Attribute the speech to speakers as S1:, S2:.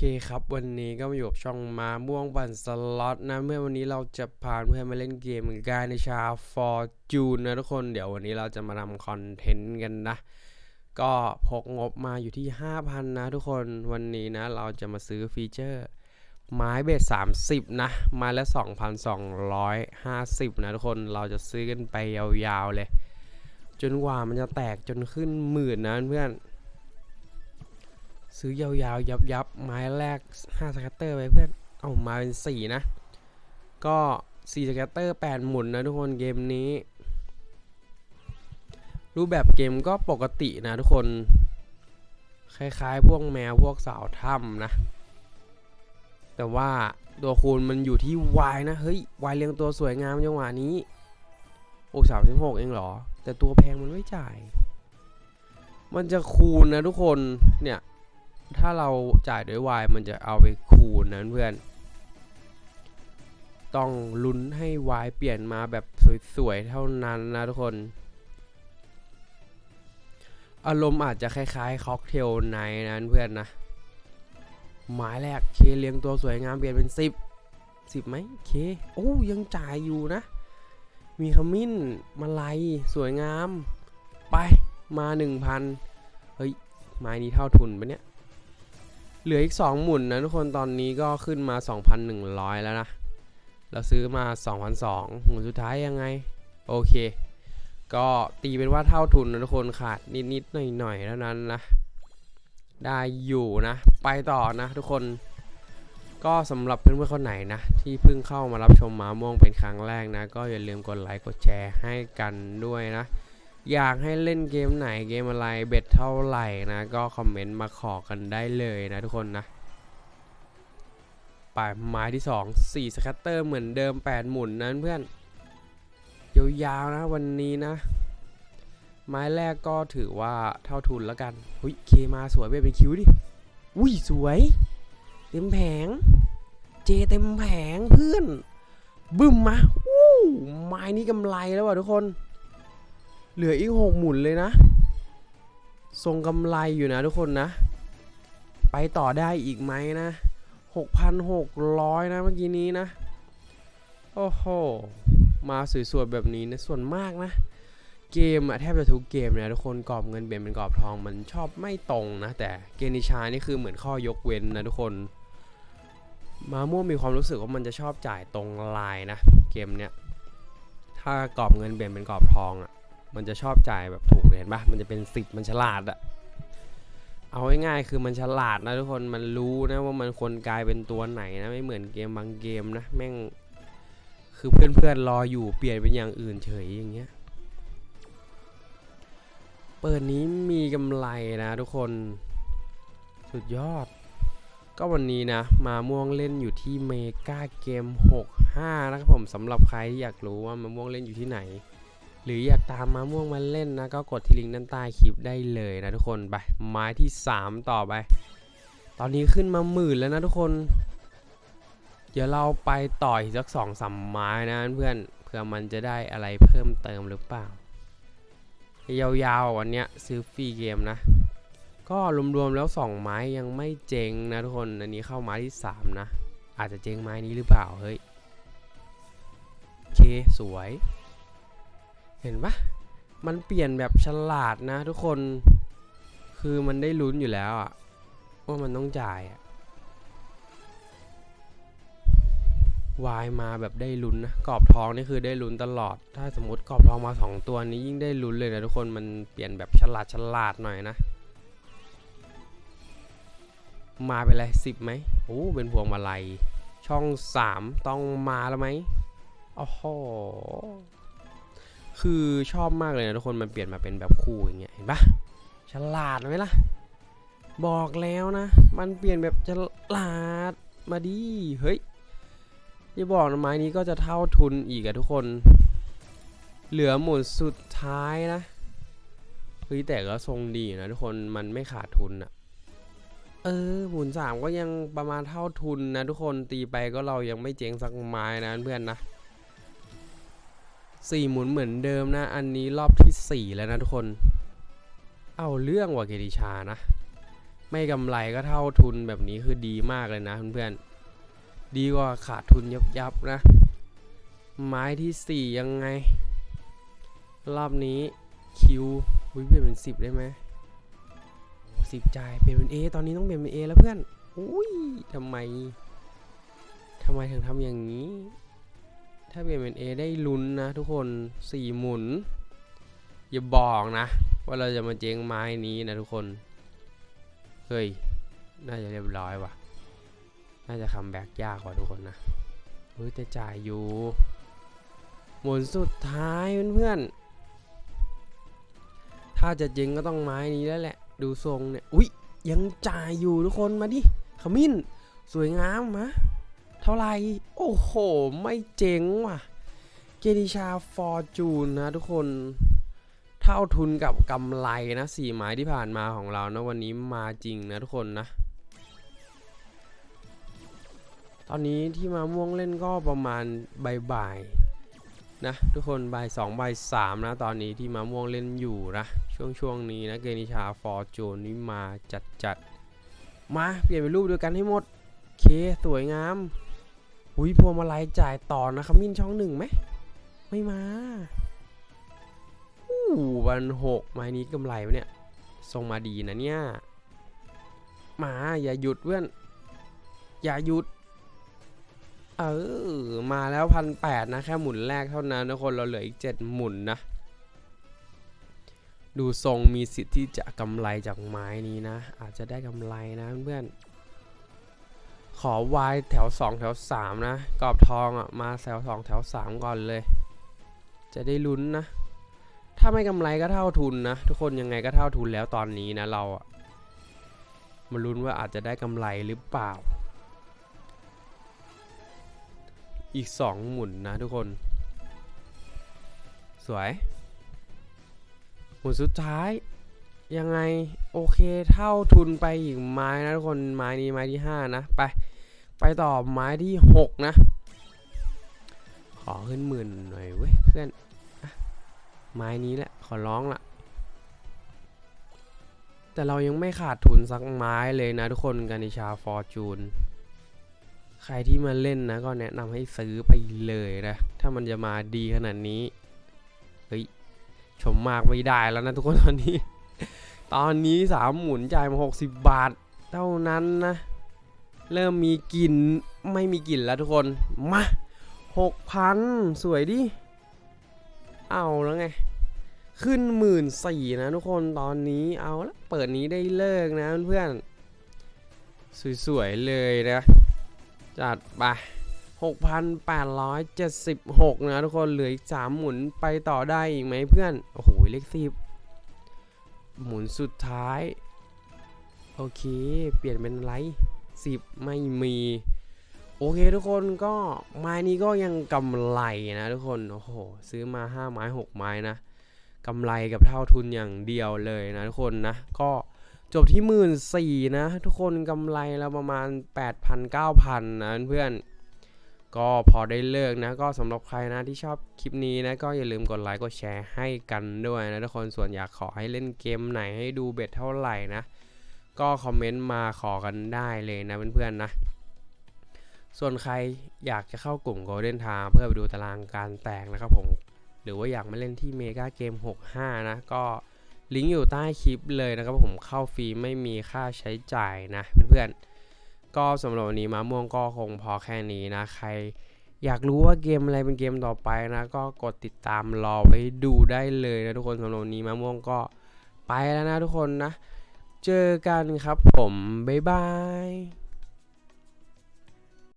S1: เคครับ วันนี้ก็มาอยู่กับช่องมาม่วงปั่นสล็อตนะเมื่อวันนี้เราจะพาเพื่อนมาเล่นเกมกายในชาฟอร์จูนนะทุกคนเดี๋ยววันนี้เราจะมาทำคอนเทนต์กันนะ ก็พกงบมาอยู่ที่ 5,000 นะทุกคนวันนี้นะ เราจะมาซื้อฟีเจอร์ ไม้เบส30 นะไม้ละ2,250 นะทุกคนเราจะซื้อกันไปยาวๆเลย จนกว่ามันจะแตกจนขึ้นหมื่นนะเพื่อน ซื้อยาวๆ ยับยับๆไม้แรก 5สแกตเตอร์ไปเพื่อน เอามาเป็น 4 นะ ก็ 4สแกตเตอร์ 8 หมุนนะทุกคนเกมนี้ รูปแบบเกมก็ปกตินะทุกคน คล้ายๆ พวกแมวพวกสาวถ้ำนะ แต่ว่าตัวคูณมันอยู่ที่ Y นะ เฮ้ย Y เรียงตัวสวยงามจังหวะนี้ โอ้สามสิบหกเองเหรอ แต่ตัวแพงมันไม่จ่าย มันจะคูณนะทุกคนเนี่ย ถ้าเราจ่ายด้วย Y มันจะเอาไปคูณนะเพื่อน ต้องลุ้นให้ Y เปลี่ยนมาแบบสวยๆ เท่านั้นนะทุกคน อารมณ์อาจจะคล้ายๆ ค็อกเทลไนท์นะเพื่อนนะ หมายแรกเคเลี้ยงตัวสวยงามเปลี่ยนเป็น 10 10ไหมเค โอ้ยังจ่ายอยู่นะ มีขมิ้นมาลัยสวยงาม ไปมา 1,000 เฮ้ยไม้นี้เท่าทุนปะเนี่ย เหลืออีก 2 หมุนนะทุกคนตอนนี้ก็ขึ้นมา 2,100 แล้วนะ เราซื้อมา 2,200 หมุนสุดท้ายยังไง โอเค ก็ตีเป็นว่าเท่าทุนนะทุกคนขาดนิดๆหน่อยๆเท่านั้นนะ ได้อยู่นะ ไปต่อนะทุกคนก็สำหรับเพื่อนๆคนไหนนะ ที่เพิ่งเข้ามารับชมหมาม่วงเป็นครั้งแรกนะ ก็อย่าลืมกดไลค์กดแชร์ให้กันด้วยนะ อยากให้เล่นเกมไหนเกมอะไรเบ็ดเท่าไหร่นะ ก็คอมเมนต์มาขอกันได้เลยนะทุกคนนะไปไม้ที่ 2 4สแคตเตอร์เหมือนเดิม 8 หมุนนั้นเพื่อนยาวๆนะวันนี้นะ ไม้แรกก็ถือว่าเท่าทุนแล้วกันหุยเคมาสวยเว้ยเป็นคิวดิอุ้ยสวย เต็มแผง เจเต็มแผงเพื่อน บึ้มมาอู้ไม้นี้กำไรแล้วว่ะทุกคน เหลืออีกหกหมุนเลยนะ ทรงกำไรอยู่นะทุกคนนะ ไปต่อได้อีกไหมนะ6,600นะเมื่อกี้นี้นะ โอ้โห มาสวยๆแบบนี้นะส่วนมากนะ เกมอะแทบจะทุกเกมเนี่ยทุกคนกรอบเงินเปลี่ยนเป็นกรอบทองมันชอบไม่ตรงนะ แต่เกมนิชานี่คือเหมือนข้อยกเว้นนะทุกคนมาม่วมีความรู้สึกว่ามันจะชอบจ่ายตรงลายนะ เกมเนี้ยถ้ากรอบเงินเปลี่ยนเป็นกรอบทองอะ มันจะชอบจ่ายแบบถูกเห็นปะมันจะเป็นสิบมันฉลาดอะเอาง่ายๆคือมันฉลาดนะทุกคนมันรู้นะว่ามันควรกลายเป็นตัวไหนนะไม่เหมือนเกมบางเกมนะแม่งคือเพื่อนๆรออยู่เปลี่ยนเป็นอย่างอื่นเฉยอย่างเงี้ยเปิดนี้มีกำไรนะทุกคนสุดยอด ก็วันนี้นะ มาม่วงเล่นอยู่ที่เมกาเกม 65 นะครับผมสำหรับใครที่อยากรู้ว่ามาม่วงเล่นอยู่ที่ไหน หรืออยากตามมาม่วงมาเล่นนะ ก็กดที่ลิงก์ด้านใต้คลิปได้เลยนะทุกคนไปไม้ที่ 3 ต่อไป ตอนนี้ขึ้นมาหมื่นแล้วนะทุกคน เดี๋ยวเราไปต่ออีกสักสองสามไม้นะเพื่อนเพื่อมันจะได้อะไรเพิ่มเติมหรือเปล่า ยาวๆวันเนี้ยซื้อฟรีเกมนะ ก็รวมๆแล้ว 2 ไม้ยังไม่เจ๊งนะทุกคนอันนี้เข้าไม้ที่ 3 นะ อาจจะเจ๊งไม้นี้หรือเปล่าเฮ้ยเคสวย เห็นปะมันเปลี่ยนแบบฉลาดนะทุกคน คือมันได้ลุ้นอยู่แล้วอะว่ามันต้องจ่ายอะวายมาแบบได้ลุ้นนะกรอบทองนี่คือได้ลุ้นตลอด ถ้าสมมติกรอบทองมาสองตัวนี้ยิ่งได้ลุ้นเลยนะทุกคนมันเปลี่ยนแบบฉลาดฉลาดหน่อยนะ มาไปเลยสิบไหมโอ้เป็นพวงมาลัยช่องสามต้องมาแล้วไหมโอ้โห คือชอบมากเลยนะทุกคนมันเปลี่ยนมาเป็นแบบคู่อย่างเงี้ยเห็นปะฉลาดไหมล่ะ บอกแล้วนะ มันเปลี่ยนแบบฉลาดมาดิเฮ้ยอย่าบอกนะไม้นี้ก็จะเท่าทุนอีกอะทุกคน เหลือหมุนสุดท้ายนะเฮ้ยแต่ก็ทรงดีนะทุกคนมันไม่ขาดทุนอะเออหมุนสามก็ยังประมาณเท่าทุนนะทุกคนตีไปก็เรายังไม่เจ๊งสักไม้นะเพื่อนนะ สี่หมุนเหมือนเดิมนะ อันนี้รอบที่สี่แล้วนะทุกคน เอาเรื่องว่ะเกดิชานะ ไม่กำไรก็เท่าทุนแบบนี้คือดีมากเลยนะเพื่อนๆ ดีกว่าขาดทุนยับยับๆนะ ไม้ที่สี่ยังไง รอบนี้คิววิเปลี่ยนเป็นสิบได้ไหมสิบจ่ายเปลี่ยนเป็นเอตอนนี้ต้องเปลี่ยนเป็นเอแล้วเพื่อนอุ้ยทำไมทำไมถึงทำอย่างนี้ ถ้าเปลี่ยนเป็น A ได้ลุ้นนะทุกคนสี่หมุน อย่าบอกนะ ว่าเราจะมาเจ๊งไม้นี้นะทุกคน เฮ้ย น่าจะเรียบร้อยว่ะ น่าจะคัมแบ็กยากกว่าทุกคนนะเฮ้ยแต่จ่ายอยู่ หมุนสุดท้ายเพื่อนๆ ถ้าจะเจ๊งก็ต้องไม้นี้แล้วแหละ ดูทรงเนี่ย อุ๊ย ยังจ่ายอยู่ทุกคนมาดิ ขมิ้น สวยงามมะ ท่าไหร่ โอ้โห ไม่เจ๋งว่ะ เกนิชาฟอร์จูนนะทุกคน เท่าทุนกับกำไรนะสี่ไม้ที่ผ่านมาของเรานะวันนี้มาจริงนะทุกคนนะ ตอนนี้ที่มาม่วงเล่นก็ประมาณบ่ายๆนะทุกคนบ่ายสองบ่ายสามนะ ตอนนี้ที่มาม่วงเล่นอยู่นะ ช่วงช่วงนี้นะเกนิชาฟอร์จูนนี่มาจัดจัดๆมาเปลี่ยนเป็นรูปเดียวกันให้หมดเค สวยงาม อุ้ยพวงมาลัยจ่ายต่อนะขมิ้นช่องหนึ่งไหม ไม่มาอู้วันหกไม้นี้กำไรวะเนี่ยส่งมาดีนะเนี่ย มาอย่าหยุดเพื่อน อย่าหยุด เออ มาแล้วพันแปดนะ แค่หมุนแรกเท่านั้นทุกคนเราเหลืออีกเจ็ดหมุนนะ ดูทรงมีสิทธิ์ที่จะกำไรจากไม้นี้นะ อาจจะได้กำไรนะเพื่อน ขอวายแถว 2 แถว 3 นะ กรอบทองอะ มาแถว 2 แถว 3 ก่อนเลย จะได้ลุ้นนะ ถ้าไม่กำไรก็เท่าทุนนะ ทุกคนยังไงก็เท่าทุนแล้วตอนนี้นะเราอะ มาลุ้นว่าอาจจะได้กำไรหรือเปล่า อีก 2 หมุนนะทุกคน สวย หมุนสุดท้าย ยังไงโอเคเท่าทุนไปอีกไม้นะทุกคนไม้นี้ไม้ที่5นะไป ไปต่อไม้ที่6นะ ขอขึ้นหมื่นหน่อยเว้ยเพื่อนอไม้นี้แหละขอร้องละแต่เรายังไม่ขาดทุนสักไม้เลยนะทุกคนกานิชาฟอร์จูนใครที่มาเล่นนะก็แนะนำให้ซื้อไปเลยนะ ถ้ามันจะมาดีขนาดนี้เฮ้ยชมมากไม่ได้แล้วนะทุกคนตอนนี้ ตอนนี้สามหมุนจ่ายมา 60 บาท เท่านั้นนะ เริ่มมีกลิ่นไม่มีกลิ่นแล้วทุกคน มา6,000สวยดิ เอาแล้วไง ขึ้นหมื่นสี่นะทุกคนตอนนี้เอาละเปิดนี้ได้เลิกนะเพื่อนสวยๆเลยนะ จัดไป6,876 นะทุกคน เหลืออีก 3 หมุนไปต่อได้อีกไหมเพื่อน โอ้โห เลขสิบ หมุนสุดท้าย โอเค เปลี่ยนเป็นไรสิบไม่มี โอเคทุกคนก็ไม้นี้ก็ยังกำไรนะทุกคน โอ้โห ซื้อมา 5 ไม้ 6 ไม้นะกำไรกับเท่าทุนอย่างเดียวเลยนะทุกคนนะ ก็จบที่หมื่นสี่นะ ทุกคนกำไรแล้วประมาณ 8,000 9,000นะเพื่อน ก็พอได้เลิกนะ ก็สำหรับใครนะที่ชอบคลิปนี้นะ ก็อย่าลืมกดไลค์กดแชร์ให้กันด้วยนะทุกคนส่วนอยากขอให้เล่นเกมไหนให้ดูเบ็ดเท่าไหร่นะ ก็คอมเมนต์มาขอกันได้เลยนะเพื่อนๆนะส่วนใครอยากจะเข้ากลุ่ม Golden Time เพื่อไปดูตารางการแตกนะครับผม หรือว่าอยากมาเล่นที่เมกาเกม65 นะ ก็ลิงก์อยู่ใต้คลิปเลยนะครับผมเข้าฟรีไม่มีค่าใช้จ่ายนะเพื่อนๆ ก็สำหรับวันนี้มาม่วงก็คงพอแค่นี้นะ ใครอยากรู้ว่าเกมอะไรเป็นเกมต่อไปนะ ก็กดติดตามรอไว้ดูได้เลยนะทุกคนสำหรับวันนี้มาม่วงก็ไปแล้วนะทุกคนนะ เจอกันครับผม บ๊ายบาย